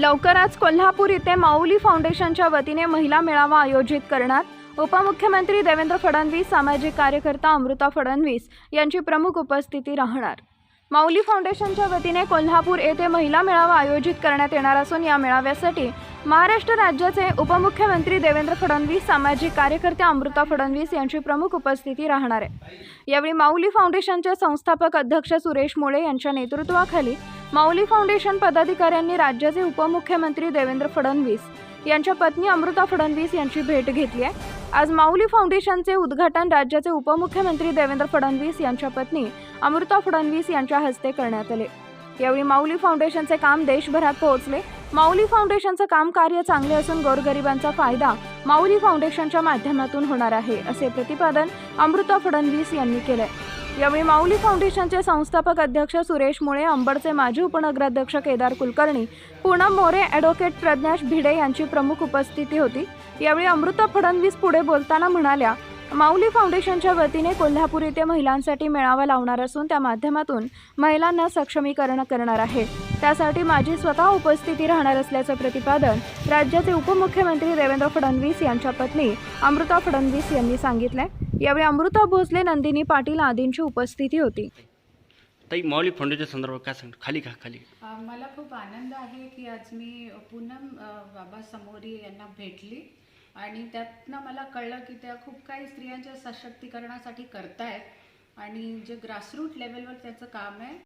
लवकरच कोल्हापूर इथे माऊली फाउंडेशनच्या वतीने महिला मेळावा आयोजित करणार. उपमुख्यमंत्री देवेंद्र फडणवीस सामाजिक कार्यकर्ता अमृता फडणवीस यांची प्रमुख उपस्थिती राहणार. माऊली फाउंडेशनच्या वतीने कोल्हापूर येथे महिला मेळावा आयोजित करण्यात येणार असून या मेळाव्यासाठी महाराष्ट्र राज्याचे उपमुख्यमंत्री देवेंद्र फडणवीस सामाजिक कार्यकर्ते अमृता फडणवीस यांची प्रमुख उपस्थिती राहणार आहे. यावेळी माऊली फाउंडेशनचे संस्थापक अध्यक्ष सुरेश मुळे यांच्या नेतृत्वाखाली माऊली फाउंडेशन पदाधिकाऱ्यांनी राज्याचे उपमुख्यमंत्री देवेंद्र फडणवीस यांच्या पत्नी अमृता फडणवीस यांची भेट घेतली आहे. आज माऊली फाउंडेशनचे उद्घाटन राज्याचे उपमुख्यमंत्री देवेंद्र फडणवीस यांच्या पत्नी अमृता फडणवीस यांच्या हस्ते करण्यात आले. यावेळी माऊली फाउंडेशनचे काम देशभरात पोहोचले. माऊली फाउंडेशनचं काम कार्य चांगले असून गोरगरिबांचा फायदा माऊली फाउंडेशनच्या माध्यमातून होणार आहे असे प्रतिपादन अमृता फडणवीस यांनी केले यावेळी माऊली फाउंडेशनचे संस्थापक अध्यक्ष सुरेश मुळे अंबडचे माजी उपनगराध्यक्ष केदार कुलकर्णी पूनम मोरे ॲडव्होकेट प्रज्ञाश भिडे यांची प्रमुख उपस्थिती होती. यावेळी अमृता फडणवीस पुढे बोलताना म्हणाल्या माऊली फाउंडेशनच्या वतीने कोल्हापूर येथे महिलांसाठी मेळावा लावणार असून त्या माध्यमातून महिलांना सक्षमीकरण करणार आहे. त्यासाठी माझी स्वतः उपस्थिती राहणार असल्याचं प्रतिपादन राज्याचे उपमुख्यमंत्री देवेंद्र फडणवीस यांच्या पत्नी अमृता फडणवीस यांनी सांगितलंय. यावेळी अमृता भोसले नंदिनी पाटील आदींची उपस्थिती होती. ताई माऊली फाउंडेशन संदर्भात काय सांग खाली का खाली. मला खूप आनंद आहे की आज मी पूनम बाबा समोरी यांना भेटली आणि त्यातनं मला कळलं की त्या खूप काही स्त्रियांच्या सशक्तीकरणासाठी करतायत आणि जे ग्रासरूट लेवलवर त्याचं काम आहे